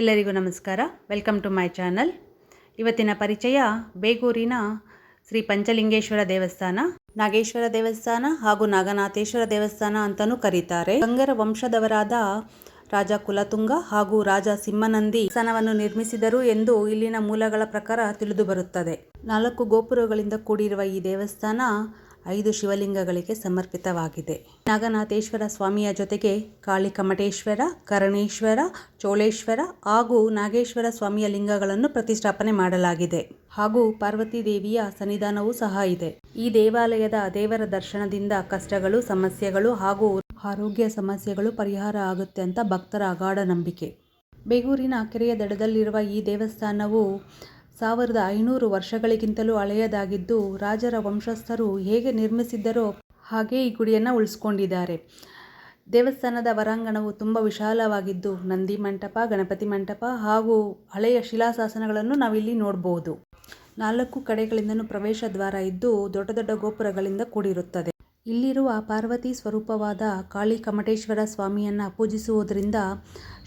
ಎಲ್ಲರಿಗೂ ನಮಸ್ಕಾರ. Welcome to my channel ಇವತ್ತಿನ ಪರಿಚಯ ಬೇಗೂರಿನ ಶ್ರೀ ಪಂಚಲಿಂಗೇಶ್ವರ ದೇವಸ್ಥಾನ, ನಾಗೇಶ್ವರ ದೇವಸ್ಥಾನ ಹಾಗೂ ನಾಗನಾಥೇಶ್ವರ ದೇವಸ್ಥಾನ ಅಂತಲೂ ಕರೀತಾರೆ. ಗಂಗರ ವಂಶದವರಾದ ರಾಜ ಕುಲತುಂಗ ಹಾಗೂ ರಾಜ ಸಿಂಹನಂದಿ ಸ್ಥಾನವನ್ನು ನಿರ್ಮಿಸಿದರು ಎಂದು ಇಲ್ಲಿನ ಮೂಲಗಳ ಪ್ರಕಾರ ತಿಳಿದು ಬರುತ್ತದೆ. ನಾಲ್ಕು ಗೋಪುರಗಳಿಂದ ಕೂಡಿರುವ ಈ ದೇವಸ್ಥಾನ ಐದು ಶಿವಲಿಂಗಗಳಿಗೆ ಸಮರ್ಪಿತವಾಗಿದೆ. ನಾಗನಾಥೇಶ್ವರ ಸ್ವಾಮಿಯ ಜೊತೆಗೆ ಕಾಳಿಕಮಠೇಶ್ವರ, ಕರಣೇಶ್ವರ, ಚೋಳೇಶ್ವರ ಹಾಗೂ ನಾಗೇಶ್ವರ ಸ್ವಾಮಿಯ ಲಿಂಗಗಳನ್ನು ಪ್ರತಿಷ್ಠಾಪನೆ ಮಾಡಲಾಗಿದೆ. ಹಾಗೂ ಪಾರ್ವತಿ ದೇವಿಯ ಸನ್ನಿಧಾನವೂ ಸಹ ಇದೆ. ಈ ದೇವಾಲಯದ ದೇವರ ದರ್ಶನದಿಂದ ಕಷ್ಟಗಳು, ಸಮಸ್ಯೆಗಳು ಹಾಗೂ ಆರೋಗ್ಯ ಸಮಸ್ಯೆಗಳು ಪರಿಹಾರ ಆಗುತ್ತೆ ಅಂತ ಭಕ್ತರ ಅಗಾಢ ನಂಬಿಕೆ. ಬೇಗೂರಿನ ಕೆರೆಯ ದಡದಲ್ಲಿರುವ ಈ ದೇವಸ್ಥಾನವು ಸಾವಿರದ ಐನೂರು ವರ್ಷಗಳಿಗಿಂತಲೂ ಹಳೆಯದಾಗಿದ್ದು, ರಾಜರ ವಂಶಸ್ಥರು ಹೇಗೆ ನಿರ್ಮಿಸಿದ್ದರೋ ಹಾಗೇ ಈ ಗುಡಿಯನ್ನು ಉಳಿಸ್ಕೊಂಡಿದ್ದಾರೆ. ದೇವಸ್ಥಾನದ ಹೊರಾಂಗಣವು ತುಂಬ ವಿಶಾಲವಾಗಿದ್ದು, ನಂದಿ ಮಂಟಪ, ಗಣಪತಿ ಮಂಟಪ ಹಾಗೂ ಹಳೆಯ ಶಿಲಾಶಾಸನಗಳನ್ನು ನಾವಿಲ್ಲಿ ನೋಡಬಹುದು ನಾಲ್ಕು ಕಡೆಗಳಿಂದಲೂ ಪ್ರವೇಶ ದ್ವಾರ ಇದ್ದು, ದೊಡ್ಡ ದೊಡ್ಡ ಗೋಪುರಗಳಿಂದ ಕೂಡಿರುತ್ತದೆ. ಇಲ್ಲಿರುವ ಪಾರ್ವತಿ ಸ್ವರೂಪವಾದ ಕಾಳಿ ಕಮಟೇಶ್ವರ ಸ್ವಾಮಿಯನ್ನು ಪೂಜಿಸುವುದರಿಂದ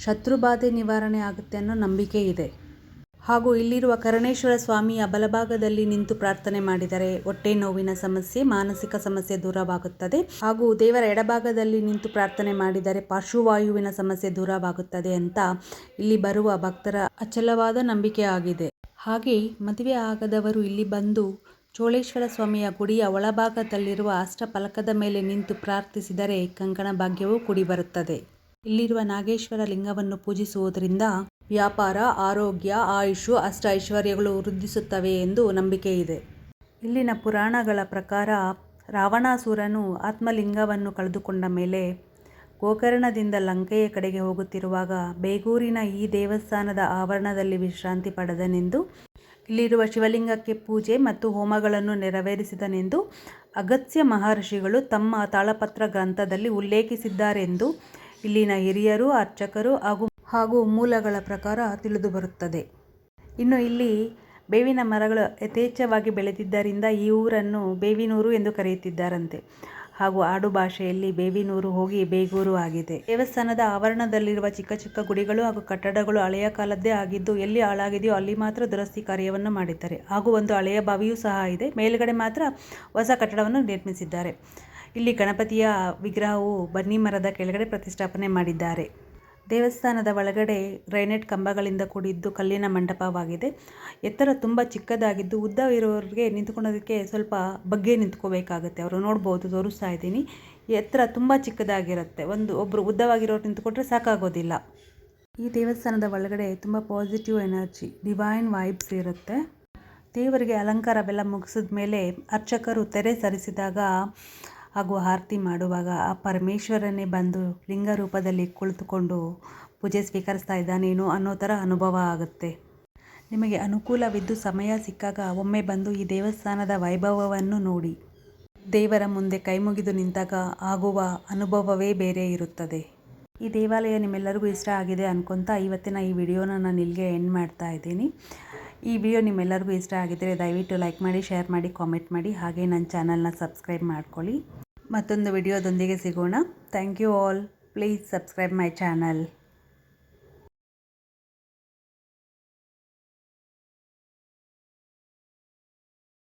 ಶತ್ರುಬಾಧೆ ನಿವಾರಣೆ ಆಗುತ್ತೆ ಅನ್ನೋ ನಂಬಿಕೆ ಇದೆ. ಹಾಗೂ ಇಲ್ಲಿರುವ ಕರಣೇಶ್ವರ ಸ್ವಾಮಿಯ ಬಲಭಾಗದಲ್ಲಿ ನಿಂತು ಪ್ರಾರ್ಥನೆ ಮಾಡಿದರೆ ಹೊಟ್ಟೆ ನೋವಿನ ಸಮಸ್ಯೆ, ಮಾನಸಿಕ ಸಮಸ್ಯೆ ದೂರವಾಗುತ್ತದೆ ಹಾಗೂ ದೇವರ ಎಡಭಾಗದಲ್ಲಿ ನಿಂತು ಪ್ರಾರ್ಥನೆ ಮಾಡಿದರೆ ಪಾರ್ಶ್ವವಾಯುವಿನ ಸಮಸ್ಯೆ ದೂರವಾಗುತ್ತದೆ ಅಂತ ಇಲ್ಲಿ ಬರುವ ಭಕ್ತರ ಅಚಲವಾದ ನಂಬಿಕೆ ಆಗಿದೆ. ಹಾಗೆ ಮದುವೆ ಆಗದವರು ಇಲ್ಲಿ ಬಂದು ಚೋಳೇಶ್ವರ ಸ್ವಾಮಿಯ ಗುಡಿಯ ಒಳಭಾಗದಲ್ಲಿರುವ ಅಷ್ಟಫಲಕದ ಮೇಲೆ ನಿಂತು ಪ್ರಾರ್ಥಿಸಿದರೆ ಕಂಕಣ ಭಾಗ್ಯವೂ ಕೂಡಿ ಬರುತ್ತದೆ ಇಲ್ಲಿರುವ ನಾಗೇಶ್ವರ ಲಿಂಗವನ್ನು ಪೂಜಿಸುವುದರಿಂದ ವ್ಯಾಪಾರ, ಆರೋಗ್ಯ, ಆಯುಷು ಅಷ್ಟ ಐಶ್ವರ್ಯಗಳು ವೃದ್ಧಿಸುತ್ತವೆ ಎಂದು ನಂಬಿಕೆ ಇದೆ. ಇಲ್ಲಿನ ಪುರಾಣಗಳ ಪ್ರಕಾರ ರಾವಣಾಸುರನು ಆತ್ಮಲಿಂಗವನ್ನು ಕಳೆದುಕೊಂಡ ಮೇಲೆ ಗೋಕರ್ಣದಿಂದ ಲಂಕೆಯ ಕಡೆಗೆ ಹೋಗುತ್ತಿರುವಾಗ ಬೇಗೂರಿನ ಈ ದೇವಸ್ಥಾನದ ಆವರಣದಲ್ಲಿ ವಿಶ್ರಾಂತಿ ಪಡೆದನೆಂದು, ಇಲ್ಲಿರುವ ಶಿವಲಿಂಗಕ್ಕೆ ಪೂಜೆ ಮತ್ತು ಹೋಮಗಳನ್ನು ನೆರವೇರಿಸಿದನೆಂದು ಅಗತ್ಯ ಮಹರ್ಷಿಗಳು ತಮ್ಮ ತಾಳಪತ್ರ ಗ್ರಂಥದಲ್ಲಿ ಉಲ್ಲೇಖಿಸಿದ್ದಾರೆಂದು ಇಲ್ಲಿನ ಹಿರಿಯರು, ಅರ್ಚಕರು ಹಾಗೂ ಹಾಗೂ ಮೂಲಗಳ ಪ್ರಕಾರ ತಿಳಿದುಬರುತ್ತದೆ ಇನ್ನು ಇಲ್ಲಿ ಬೇವಿನ ಮರಗಳು ಯಥೇಚ್ಛವಾಗಿ ಬೆಳೆದಿದ್ದರಿಂದ ಈ ಊರನ್ನು ಬೇವಿನೂರು ಎಂದು ಕರೆಯುತ್ತಿದ್ದಾರಂತೆ. ಹಾಗೂ ಆಡು ಭಾಷೆಯಲ್ಲಿ ಬೇವಿನೂರು ಹೋಗಿ ಬೇಗೂರು ಆಗಿದೆ. ದೇವಸ್ಥಾನದ ಆವರಣದಲ್ಲಿರುವ ಚಿಕ್ಕ ಚಿಕ್ಕ ಗುಡಿಗಳು ಹಾಗೂ ಕಟ್ಟಡಗಳು ಹಳೆಯ ಕಾಲದ್ದೇ ಆಗಿದ್ದು, ಎಲ್ಲಿ ಹಾಳಾಗಿದೆಯೋ ಅಲ್ಲಿ ಮಾತ್ರ ದುರಸ್ತಿ ಕಾರ್ಯವನ್ನು ಮಾಡಿದ್ದಾರೆ. ಹಾಗೂ ಒಂದು ಹಳೆಯ ಬಾವಿಯೂ ಸಹ ಇದೆ. ಮೇಲ್ಗಡೆ ಮಾತ್ರ ಹೊಸ ಕಟ್ಟಡವನ್ನು ನಿರ್ಮಿಸಿದ್ದಾರೆ. ಇಲ್ಲಿ ಗಣಪತಿಯ ವಿಗ್ರಹವು ಬನ್ನಿ ಮರದ ಕೆಳಗಡೆ ಪ್ರತಿಷ್ಠಾಪನೆ ಮಾಡಿದ್ದಾರೆ. ದೇವಸ್ಥಾನದ ಒಳಗಡೆ ಗ್ರೈನೇಟ್ ಕಂಬಗಳಿಂದ ಕೂಡಿದ್ದು ಕಲ್ಲಿನ ಮಂಟಪವಾಗಿದೆ. ಎತ್ತರ ತುಂಬ ಚಿಕ್ಕದಾಗಿದ್ದು ಉದ್ದ ಇರೋರಿಗೆ ನಿಂತ್ಕೊಳ್ಳೋದಕ್ಕೆ ಸ್ವಲ್ಪ ಬಗ್ಗೆ ನಿಂತ್ಕೋಬೇಕಾಗುತ್ತೆ. ಅವರು ನೋಡ್ಬೋದು, ತೋರಿಸ್ತಾ ಇದ್ದೀನಿ. ಎತ್ತರ ತುಂಬ ಚಿಕ್ಕದಾಗಿರುತ್ತೆ. ಒಂದು ಒಬ್ಬರು ಉದ್ದವಾಗಿರೋರು ನಿಂತ್ಕೊಂಡ್ರೆ ಸಾಕಾಗೋದಿಲ್ಲ. ಈ ದೇವಸ್ಥಾನದ ಒಳಗಡೆ ತುಂಬ ಪಾಸಿಟಿವ್ ಎನರ್ಜಿ ಡಿವೈನ್ ವೈಬ್ಸ್ ಇರುತ್ತೆ. ದೇವರಿಗೆ ಅಲಂಕಾರವೆಲ್ಲ ಮುಗಿಸಿದ ಮೇಲೆ ಅರ್ಚಕರು ತೆರೆ ಸರಿಸಿದಾಗ ಹಾಗೂ ಆರತಿ ಮಾಡುವಾಗ ಆ ಪರಮೇಶ್ವರನೇ ಬಂದು ಲಿಂಗ ರೂಪದಲ್ಲಿ ಕುಳಿತುಕೊಂಡು ಪೂಜೆ ಸ್ವೀಕರಿಸ್ತಾ ಇದ್ದಾನೇನೋ ಅನ್ನೋ ಥರ ಅನುಭವ ಆಗುತ್ತೆ. ನಿಮಗೆ ಅನುಕೂಲವಿದ್ದು ಸಮಯ ಸಿಕ್ಕಾಗ ಒಮ್ಮೆ ಬಂದು ಈ ದೇವಸ್ಥಾನದ ವೈಭವವನ್ನು ನೋಡಿ. ದೇವರ ಮುಂದೆ ಕೈ ಮುಗಿದು ನಿಂತಾಗ ಆಗುವ ಅನುಭವವೇ ಬೇರೆ ಇರುತ್ತದೆ. ಈ ದೇವಾಲಯ ನಿಮ್ಮೆಲ್ಲರಿಗೂ ಇಷ್ಟ ಆಗಿದೆ ಅನ್ಕೊತಾ ಇವತ್ತಿನ ಈ ವಿಡಿಯೋನ ನಾನು ಇಲ್ಲಿಗೆ ಎಂಡ್ ಮಾಡ್ತಾ ಇದ್ದೀನಿ. ಈ ವಿಡಿಯೋ ನಿಮ್ಮೆಲ್ಲರಿಗೂ ಇಷ್ಟ ಆಗಿದ್ದರೆ ದಯವಿಟ್ಟು ಲೈಕ್ ಮಾಡಿ ಶೇರ್ ಮಾಡಿ ಕಾಮೆಂಟ್ ಮಾಡಿ, ಹಾಗೆ ನನ್ನ ಚಾನಲ್ನ ಸಬ್ಸ್ಕ್ರೈಬ್ ಮಾಡ್ಕೊಳ್ಳಿ. ಮತ್ತೊಂದು ವಿಡಿಯೋದೊಂದಿಗೆ ಸಿಗೋಣ. Thank you all please subscribe my channel